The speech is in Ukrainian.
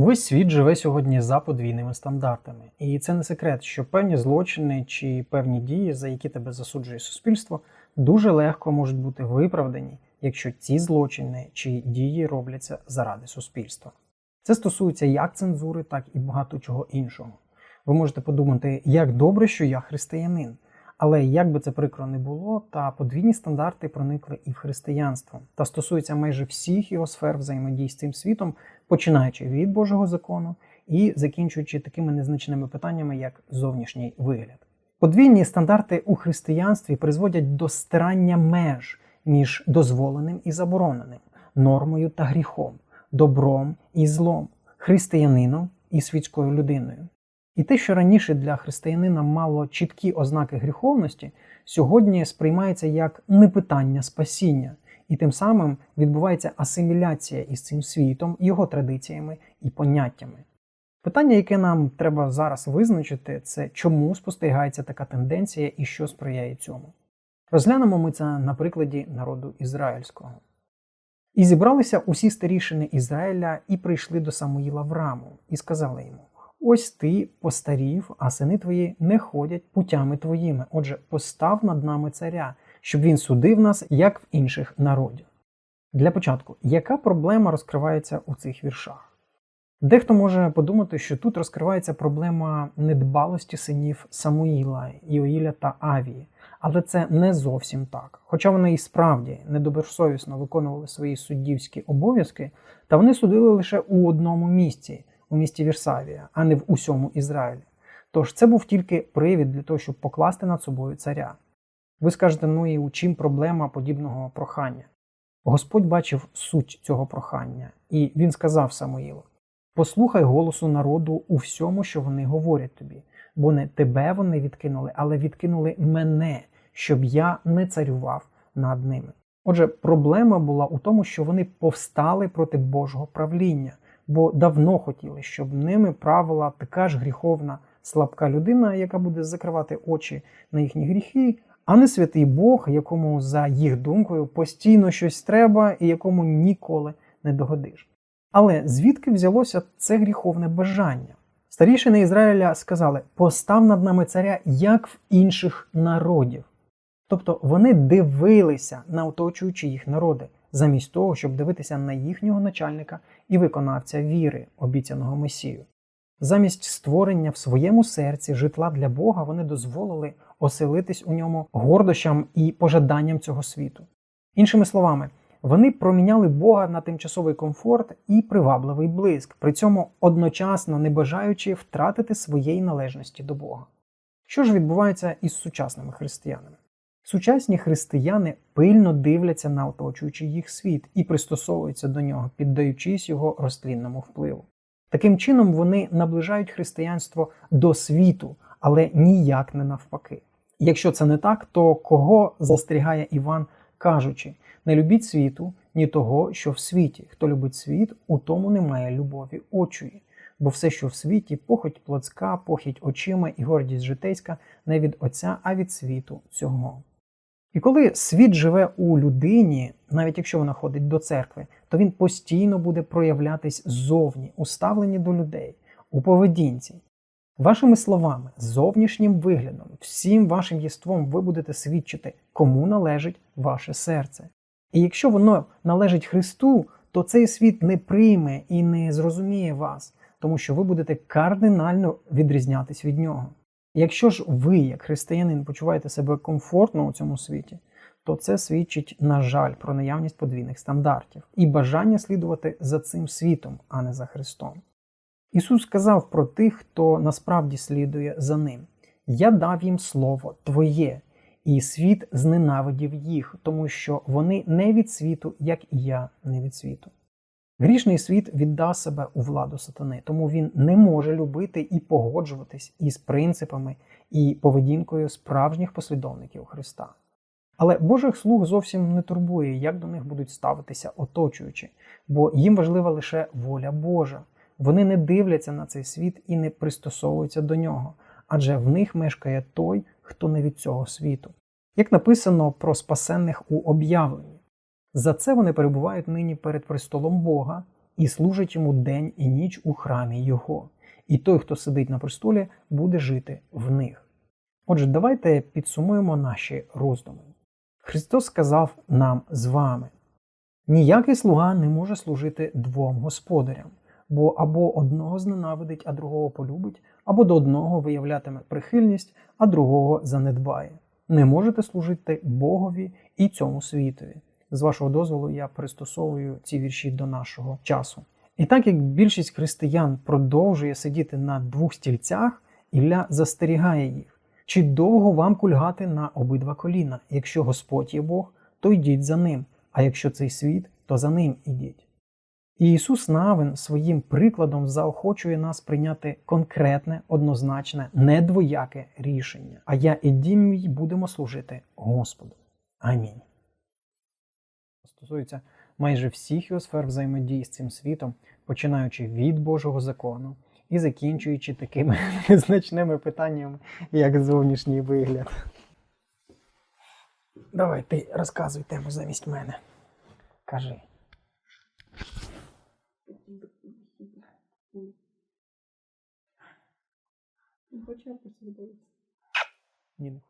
Увесь світ живе сьогодні за подвійними стандартами, і це не секрет, що певні злочини чи певні дії, за які тебе засуджує суспільство, дуже легко можуть бути виправдані, якщо ці злочини чи дії робляться заради суспільства. Це стосується як цензури, так і багато чого іншого. Ви можете подумати, як добре, що я християнин. Але як би це прикро не було, та подвійні стандарти проникли і в християнство та стосуються майже всіх його сфер взаємодії з цим світом, починаючи від Божого закону і закінчуючи такими незначними питаннями, як зовнішній вигляд. Подвійні стандарти у християнстві призводять до стирання меж між дозволеним і забороненим, нормою та гріхом, добром і злом, християнином і світською людиною. І те, що раніше для християнина мало чіткі ознаки гріховності, сьогодні сприймається як непитання спасіння, і тим самим відбувається асиміляція із цим світом, його традиціями і поняттями. Питання, яке нам треба зараз визначити, це чому спостерігається така тенденція і що сприяє цьому. Розглянемо ми це на прикладі народу ізраїльського. І зібралися усі старішини Ізраїля і прийшли до Самуїла в раму, і сказали йому. Ось ти постарів, а сини твої не ходять путями твоїми. Отже, постав над нами царя, щоб він судив нас, як в інших народів. Для початку, яка проблема розкривається у цих віршах? Дехто може подумати, що тут розкривається проблема недбалості синів Самуїла, Іоїля та Авії, але це не зовсім так. Хоча вони і справді недобросовісно виконували свої суддівські обов'язки, та вони судили лише у одному місці у місті Вірсавія, а не в усьому Ізраїлі. Тож це був тільки привід для того, щоб покласти над собою царя. Ви скажете, ну і у чим проблема подібного прохання? Господь бачив суть цього прохання, і він сказав Самуїлу: Послухай голосу народу у всьому, що вони говорять тобі, бо не тебе вони відкинули, але відкинули мене, щоб я не царював над ними. Отже, проблема була у тому, що вони повстали проти Божого правління, бо давно хотіли, щоб ними правила така ж гріховна слабка людина, яка буде закривати очі на їхні гріхи, а не святий Бог, якому, за їх думкою, постійно щось треба і якому ніколи не догодиш. Але звідки взялося це гріховне бажання? Старішини Ізраїля сказали: постав над нами царя, як в інших народів. Тобто вони дивилися на оточуючі їх народи, замість того, щоб дивитися на їхнього начальника і виконавця віри, обіцяного Месію. Замість створення в своєму серці житла для Бога вони дозволили оселитись у ньому гордощам і пожаданням цього світу. Іншими словами, вони проміняли Бога на тимчасовий комфорт і привабливий блиск, при цьому одночасно не бажаючи втратити своєї належності до Бога. Що ж відбувається із сучасними християнами? Сучасні християни пильно дивляться на оточуючий їх світ і пристосовуються до нього, піддаючись його розтлінному впливу. Таким чином вони наближають християнство до світу, але ніяк не навпаки. Якщо це не так, то кого застерігає Іван, кажучи: не любіть світу, ні того, що в світі. Хто любить світ, у тому немає любові очої. Бо все, що в світі, похоть плотська, похідь очима і гордість житейська, не від Отця, а від світу цього. І коли світ живе у людині, навіть якщо вона ходить до церкви, то він постійно буде проявлятись ззовні, у ставленні до людей, у поведінці. Вашими словами, зовнішнім виглядом, всім вашим єством ви будете свідчити, кому належить ваше серце. І якщо воно належить Христу, то цей світ не прийме і не зрозуміє вас, тому що ви будете кардинально відрізнятись від нього. Якщо ж ви, як християнин, почуваєте себе комфортно у цьому світі, то це свідчить, на жаль, про наявність подвійних стандартів і бажання слідувати за цим світом, а не за Христом. Ісус сказав про тих, хто насправді слідує за ним: Я дав їм Слово Твоє, і світ зненавидів їх, тому що вони не від світу, як і я не від світу. Грішний світ віддав себе у владу сатани, тому він не може любити і погоджуватись із принципами і поведінкою справжніх послідовників Христа. Але Божих слуг зовсім не турбує, як до них будуть ставитися оточуючи, бо їм важлива лише воля Божа. Вони не дивляться на цей світ і не пристосовуються до нього, адже в них мешкає той, хто не від цього світу. Як написано про спасенних у об'явленні. За це вони перебувають нині перед престолом Бога і служать йому день і ніч у храмі Його. І той, хто сидить на престолі, буде жити в них. Отже, давайте підсумуємо наші роздуми. Христос сказав нам з вами: ніякий слуга не може служити двом господарям, бо або одного зненавидить, а другого полюбить, або до одного виявлятиме прихильність, а другого занедбає. Не можете служити Богові і цьому світові. З вашого дозволу я пристосовую ці вірші до нашого часу. І так як більшість християн продовжує сидіти на двох стільцях, Ілля застерігає їх. Чи довго вам кульгати на обидва коліна? Якщо Господь є Бог, то йдіть за ним, а якщо цей світ, то за ним ідіть. І Ісус Навин своїм прикладом заохочує нас прийняти конкретне, однозначне, недвояке рішення. А я і дім мій будемо служити Господу. Амінь. Стосується майже всіх його сфер взаємодії з цим світом, починаючи від Божого закону і закінчуючи такими незначними питаннями, як зовнішній вигляд. Давай ти розказуй тему замість мене. Кажи. Не хочу я. Ні, не хочу.